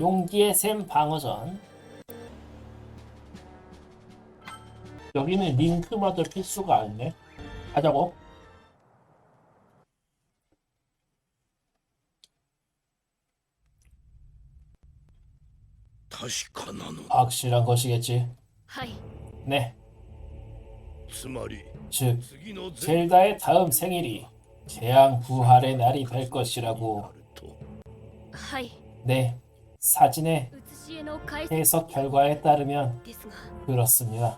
용기의 샘 방어전 여기는 링크마저 필수가 아니네 하자고確かなの 확실한 것이겠지 はい。 네 つまり 즉 次のゼ 젤다의 다음 생일이 재앙 부활의 날이 될 것이라고 ルとはい。 네 사진의 해석 결과에 따르면 그렇습니다.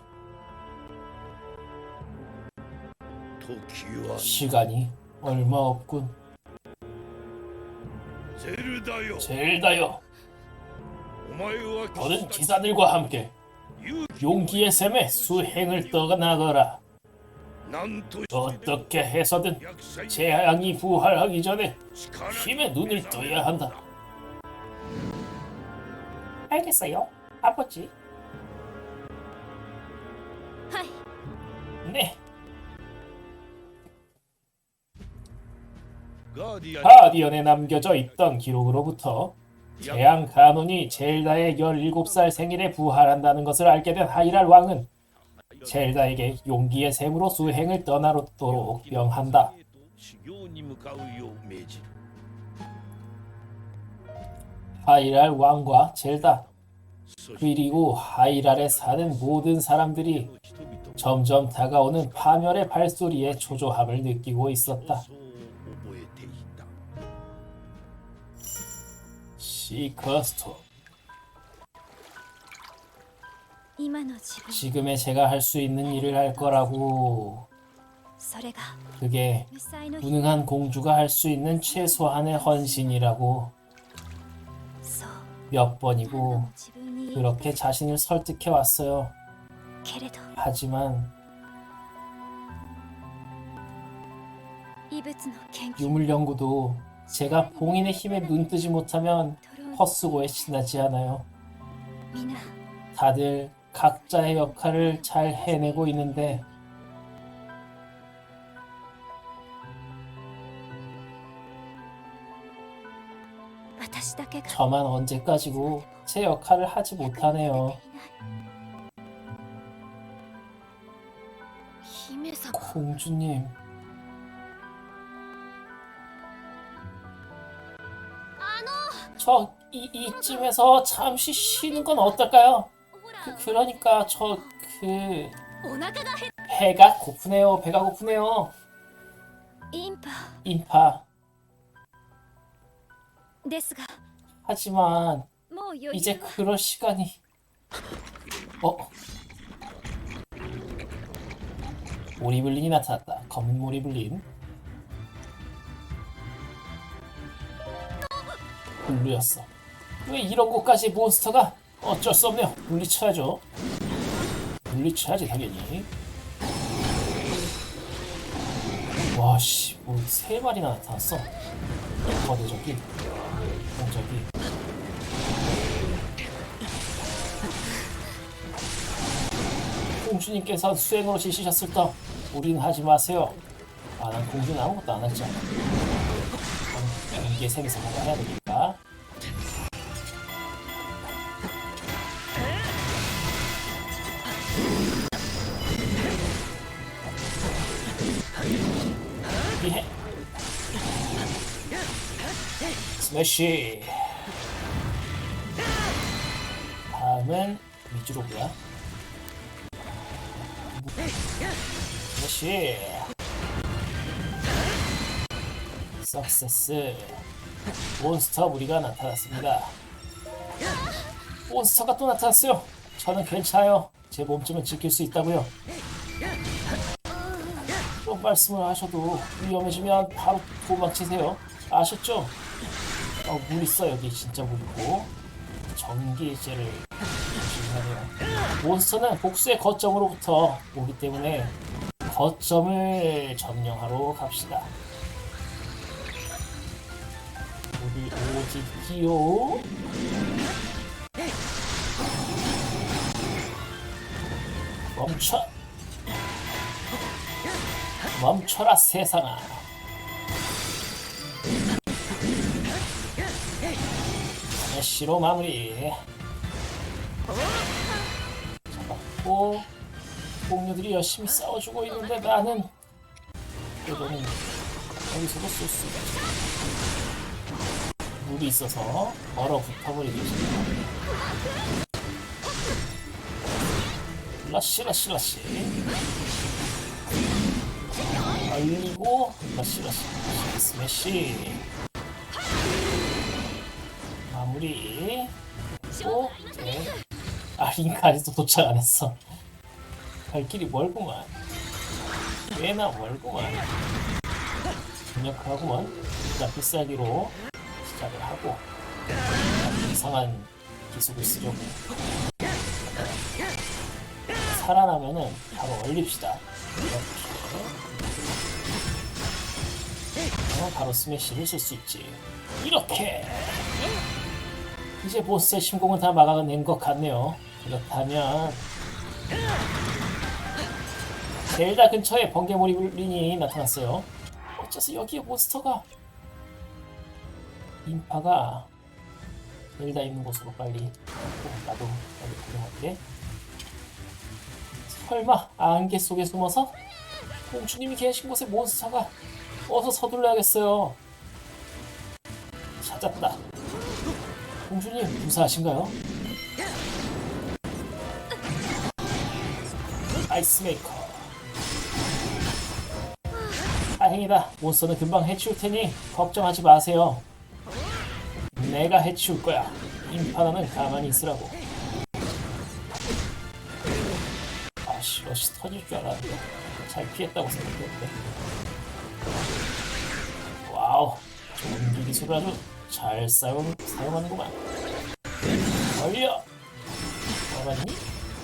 시간이 얼마 없군. 젤다요. 너는 기사들과 함께 용기의 샘에 수행을 떠나거라. 어떻게 해서든 재앙이 부활하기 전에 힘의 눈을 떠야 한다. 알겠어요. 아버지. 네. 가디언에 남겨져 있던 기록으로부터 재앙 가문이 젤다의 17살 생일에 부활한다는 것을 알게 된 하이랄 왕은 젤다에게 용기의 샘으로 수행을 떠나도록 명한다. 하이랄 왕과 젤다. 그리고 하이랄에 사는 모든 사람들이 점점 다가오는 파멸의 발소리에 초조함을 느끼고 있었다. 시커스톰 지금의 제가 할 수 있는 일을 할 거라고. 그게 무능한 공주가 할 수 있는 최소한의 헌신이라고. 몇 번이고 그렇게 자신을 설득해 왔어요. 하지만 유물 연구도 제가 봉인의 힘에 눈뜨지 못하면 헛수고에 신나지 않아요. 다들 각자의 역할을 잘 해내고 있는데 저만 언제까지고 제 역할을 하지 못하네요. 공주님. 저 이, 이쯤에서 잠시 쉬는 건 어떨까요? 그, 러니까 저 그 배가 고프네요. 배가 고프네요. 인파. 인파. 하지만 뭐, 이제 그럴 시간이 어? 모리블린이 나타났다. 검은 오리블린 블루였어. 왜 이런 곳까지 몬스터가? 어쩔 수 없네요. 물리쳐야죠. 물리쳐야지 당연히. 와씨, 뭐 세 마리나 나타났어. 어, 네, 거대적이. 거대적이. 공주님께서 수행으로 지시셨을 때 우린 하지 마세요. 아, 난 공주는 아무것도 안 했잖아. 이게 셈에서 뭔가 해야 되니까. 예. 스매시. 다음은 미주로고요. 스매시. 석세스. 몬스터 무리가 나타났습니다. 몬스터가 또 나타났어요. 저는 괜찮아요. 제 몸쯤은 지킬 수 있다고요. 또 말씀을 하셔도 위험해지면 바로 도망치세요. 아셨죠? 어, 물 있어 여기 진짜 물 있고 전기제를 조심하네요. 몬스터는 복수의 거점으로부터 오기 때문에 거점을 점령하러 갑시다. 어디 오지지요? 멈춰! 멈춰라 세상아! 스매시로 마무리. 잡았고 공녀들이 열심히 싸워주고 있는데 나는 이거는 여기서도 쓸수 있지. 물이 있어서 싫다. 러쉬 러쉬 러쉬 얼리고 러쉬 러쉬 러쉬 스매시 마무리 링크 아직도 도착 안 했어 갈 길이 멀구만 꽤나 멀구만 강력하구만 일단 필살기로 시작을 하고 이상한 기술을 쓰려고 살아나면은 바로 얼립시다. 이렇게. 어, 바로 스매시를 쓸 수 있지. 이렇게. 이제 보스의 심공은 다 막아낸 것 같네요. 그렇다면 젤다 근처에 번개몰이린이 나타났어요. 어째서 여기에 몬스터가 인파가 젤다 있는 곳으로 빨리 어, 나도 빨리 구경할게. 설마 안개 속에 숨어서 공주님이 계신 곳에 몬스터가 어서 서둘러야겠어요. 찾았다. 공주님 무사하신가요? 아이스메이커. 다행이다. 몬스터는 금방 해치울 테니 걱정하지 마세요. 내가 해치울 거야. 인파나는 가만히 있으라고. 아씨, 러시 터질 줄 알았는데 잘 피했다고 생각했는데. 와우, 좋은 기술을 아주 잘 사용, 사용하는구만. 얼려! 얼었니?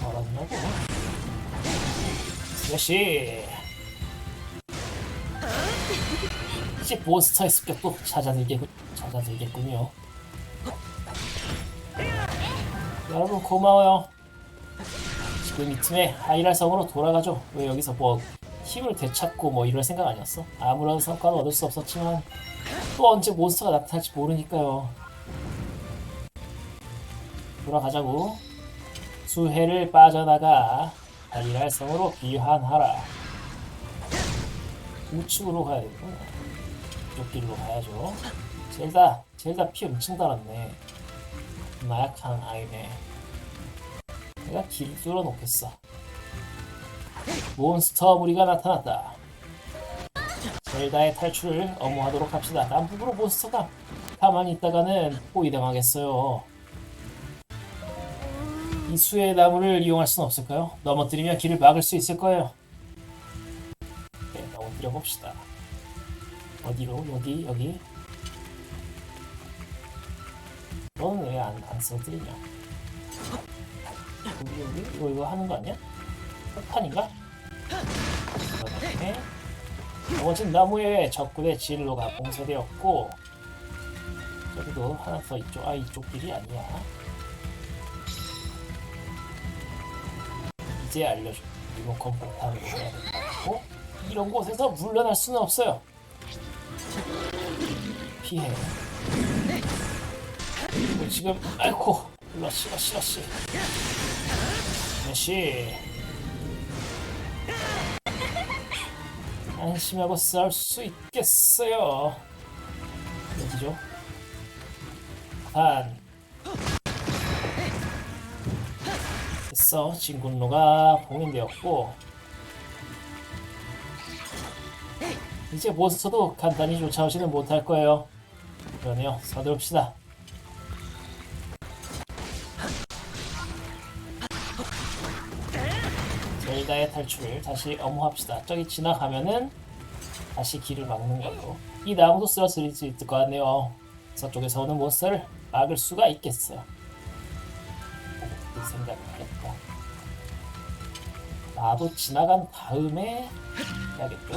얼었냐고? 스매시! 이제 몬스터의 습격도 찾아들겠, 찾아들겠군요. 여러분 고마워요. 지금 이 틈에 하이랄 성으로 돌아가죠. 왜 여기서 뭐 힘을 되찾고 뭐 이럴 생각 아니었어? 아무런 성과는 얻을 수 없었지만 또 언제 몬스터가 나타날지 모르니까요. 돌아가자고. 수해를 빠져나가 하이랄 성으로 귀환하라. 우측으로 가야 되구나. 이쪽 길로 가야죠. 젤다, 젤다 피 엄청 달았네. 나약한 아이네. 내가 길 뚫어 놓겠어. 몬스터 무리가 나타났다. 젤다의 탈출을 엄호하도록 합시다. 남북으로 몬스터가 가만히 있다가는 포위당하겠어요. 이 수의 나무를 이용할 수는 없을까요? 넘어뜨리면 길을 막을 수 있을 거예요. 네, 넘어뜨려 봅시다. 어디로? 여기, 여기. 너는 왜안 안 써뜨리냐? 여기 여기 이거 이거 하는 거 아니야? 폭탄인가? 그다음에 넘어진 나무에 적군의 진로가 봉쇄되었고 여기도 하나 더 이쪽 아 이쪽 길이 아니야. 이제 알려줘. 리모컨 해야 된다고? 이런 곳에서 물러날 수는 없어요. 피해. 그리고 지금 아이고 러시 러시 러시 러시 안심하고 싸울 수 있겠어요 어디죠? 반 됐어 진군로가 봉인되었고 이제 몬스터도 간단히 쫓아오지는 못할 거예요 그러네요 서두릅시다 젤다의 탈출을 다시 엄호합시다. 저기 지나가면은 다시 길을 막는 걸로. 이 나무도 쓰러뜨릴 수 있을 것 같네요. 서쪽에서 오는 몬스터를 막을 수가 있겠어요. 그 생각을. 나도 지나간 다음에 해야겠죠.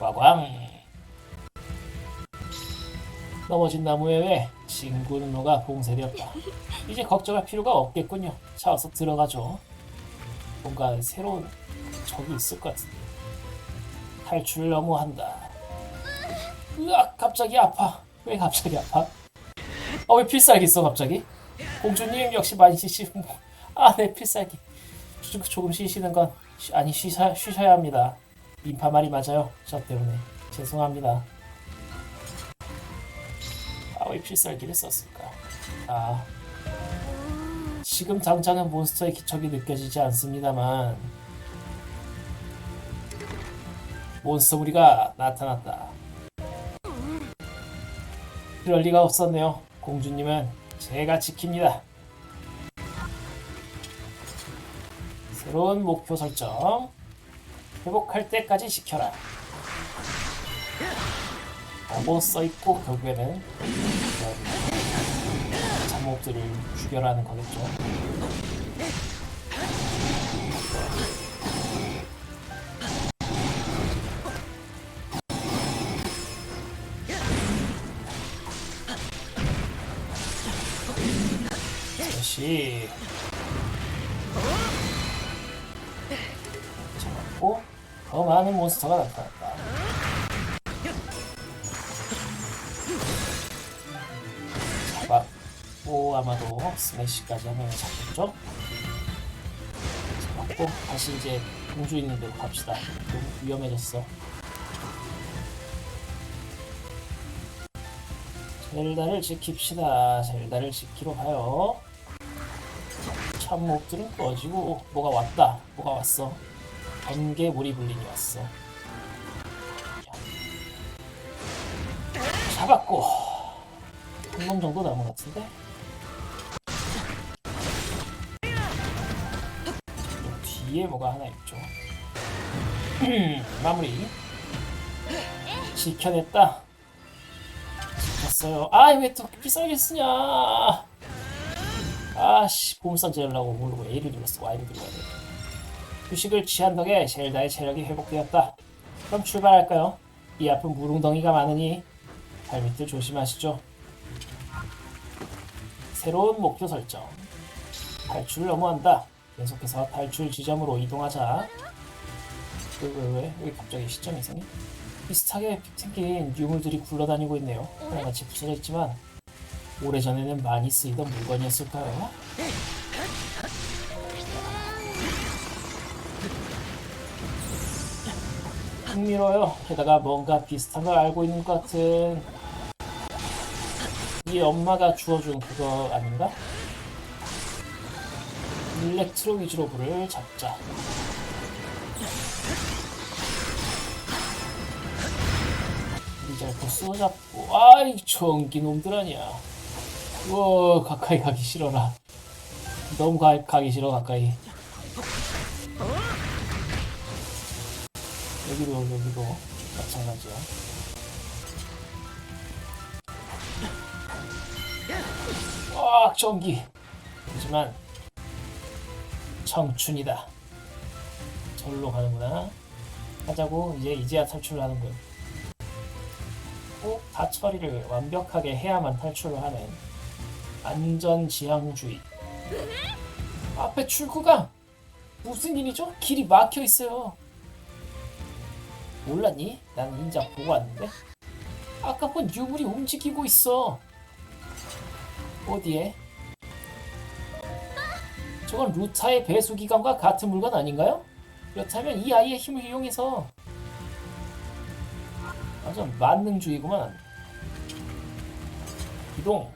와광. 넘어진 나무에 왜 진군로가 봉쇄되었다. 이제 걱정할 필요가 없겠군요. 자, 어서 들어가죠. 뭔가 새로운 적이 있을 것 같은데. 탈출을 너무 한다. 으악, 갑자기 아파. 왜 갑자기 아파? 아 왜 필살기 있어 갑자기? 공주님 역시 많이 쉬시고 아네 필살기 조- 조금 쉬시는 건 쉬- 아니 쉬셔, 쉬셔야 합니다. 인파 말이 맞아요. 저 때문에. 죄송합니다. 아 왜 필살기를 썼을까? 아. 지금 당장은 몬스터의 기척이 느껴지지 않습니다만. 몬스터 무리가 나타났다. 그럴 리가 없었네요. 공주님은 제가 지킵니다. 새로운 목표 설정. 회복할 때까지 지켜라. 라고 써있고 결국에는 잠목들을 죽여라는 거겠죠. 다시 더 많은 몬스터가 나타났다. 잡았고 아마도 스매시까지 하면 잡겠죠? 잡았고 다시 이제 공주 있는 데로 갑시다. 너무 위험해졌어. 젤다를 지킵시다. 젤다를 지키러 가요. 참목들은 꺼지고 어, 뭐가 왔다. 뭐가 왔어. 번개 모리블린이 왔어. 잡았고 한놈 정도 남은 것 같은데. 또 뒤에 뭐가 하나 있죠. 마무리. 지켜냈다. 지켰어요. 아, 왜또 비싸게 쓰냐? 아씨, 보물선 재려고 모르고 A를 눌렀어. Y를 눌러야 돼. 휴식을 취한 덕에 젤다의 체력이 회복되었다. 그럼 출발할까요? 이 앞은 무릉덩이가 많으니 발밑을 조심하시죠. 새로운 목표 설정. 탈출을 너무한다. 계속해서 탈출 지점으로 이동하자. 왜, 왜, 왜? 왜 갑자기 시점 이상해? 비슷하게 생긴 유물들이 굴러다니고 있네요. 하나같이 부서져 있지만 오래전에는 많이 쓰이던 물건이었을까요? 흥미로워요. 게다가 뭔가 비슷한 걸 알고 있는 것 같은 이 엄마가 주워준 그거 아닌가? 일렉트로 위주로 불을 잡자. 이제 보스 잡고 아이 전기 놈들 아니야. 우와 가까이 가기 싫어라. 너무 가, 가기 싫어 가까이. 여기도 여기도 마찬가지야. 와 전기. 하지만 청춘이다. 절로 가는구나. 하자고 이제 이제야 탈출하는군. 꼭 다 처리를 완벽하게 해야만 탈출을 하는 안전지향주의. 앞에 출구가 무슨 일이죠? 길이 막혀 있어요. 몰랐니? 난 인자 보고 왔는데. 아까 본 유물이 움직이고 있어. 어디에? 저건 루타의 배수기관과 같은 물건 아닌가요? 그렇다면 이 아이의 힘을 이용해서 완전 만능주의구만. 이동.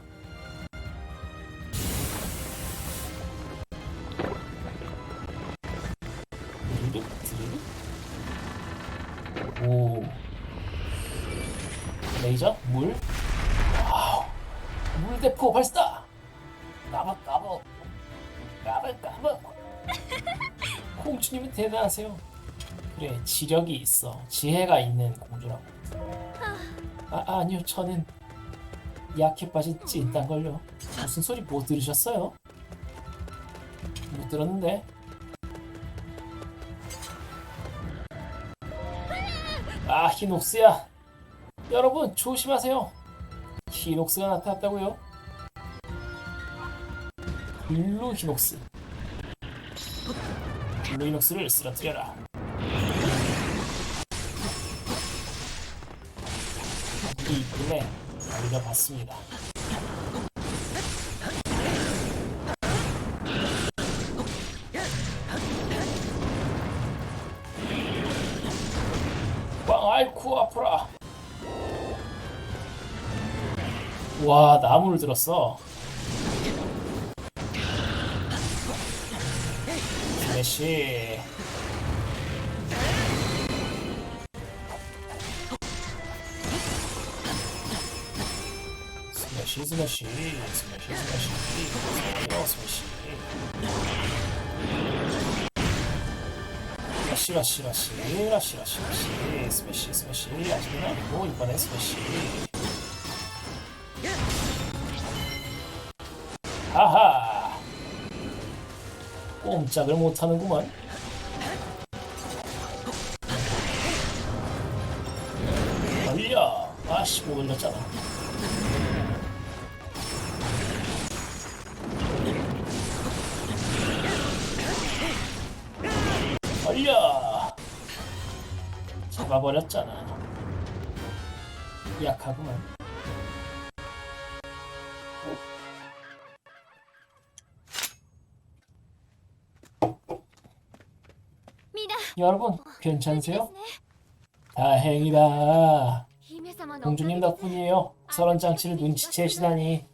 드르륵, 드르륵. 오. 레이저? 물? 와우. 물대포 발사! 까벅 까벅. 까벅 까벅. 공주님은 대단하세요. 그래, 지력이 있어. 지혜가 있는 공주라고. 아, 아니요, 저는 약해 빠진 찐딴걸요. 무슨 소리 못 들으셨어요? 못 들었는데. 아, 히녹스야. 여러분, 조심하세요. 히녹스가 나타났다고요? 블루 히녹스. 블루 히녹스를 쓰러뜨려라. 이 있길래 알려봤습니다. 와 나무를 들었어. 스매시. 스매시 스매시 스매시 스매시. 좋아요 스매시. 라시 라시 라시 라시 라시 라시. 스매시 스매시. 아직은 아니고 이번엔 스매시 꼼짝을 못하는구만. 걸려 아씨 못 올렸잖아. 걸려 잡아버렸잖아. 약하구만 여러분 괜찮으세요? 다행이다. 공주님 덕분이에요. 서런 장치를 눈치채시다니.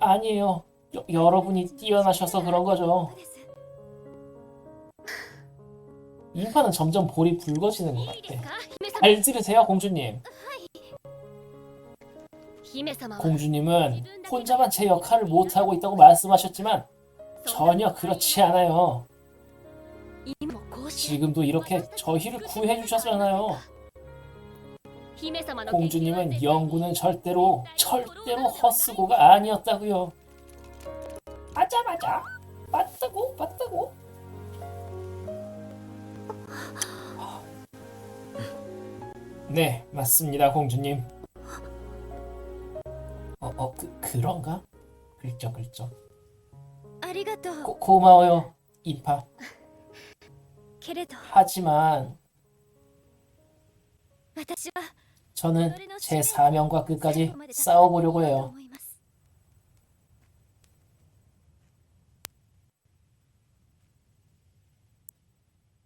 아, 니에요 여, 러분이 뛰어나셔서 그런 거죠. 인파는 점점 볼이 붉어지는 것 같아. 잘 들으세요, 공주님. 공주님은 혼자만 제 역할을 못하고 있다고 말씀하셨지만 전혀 그렇지 않아요. 지금도 이렇게 저희를 구해주셨잖아요. 공주님은 영구는 절대로 절대로 헛수고가 아니었다고요. 맞아 맞아 맞다고 맞다고. 네 맞습니다 공주님. 어어그 그런가? 글쩍 글쩍. 고, 고마워요 이파. けれど 하지만 私は 저는 제 사명과 끝까지 싸워보려고 해요 思います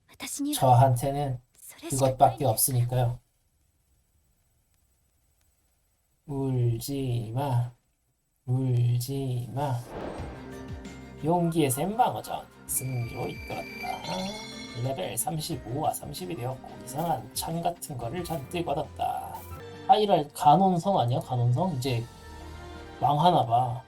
私には 저한테는 それしかない 그것밖에 없으니까요. 울지 마, 울지 마. 용기의 샘방어전 승리로 이끌었다. 레벨 35와 30이 되었고 이상한 창 같은 거를 잔뜩 얻었다. 하이랄 간혼성 아니야? 간혼성? 이제 망하나 봐.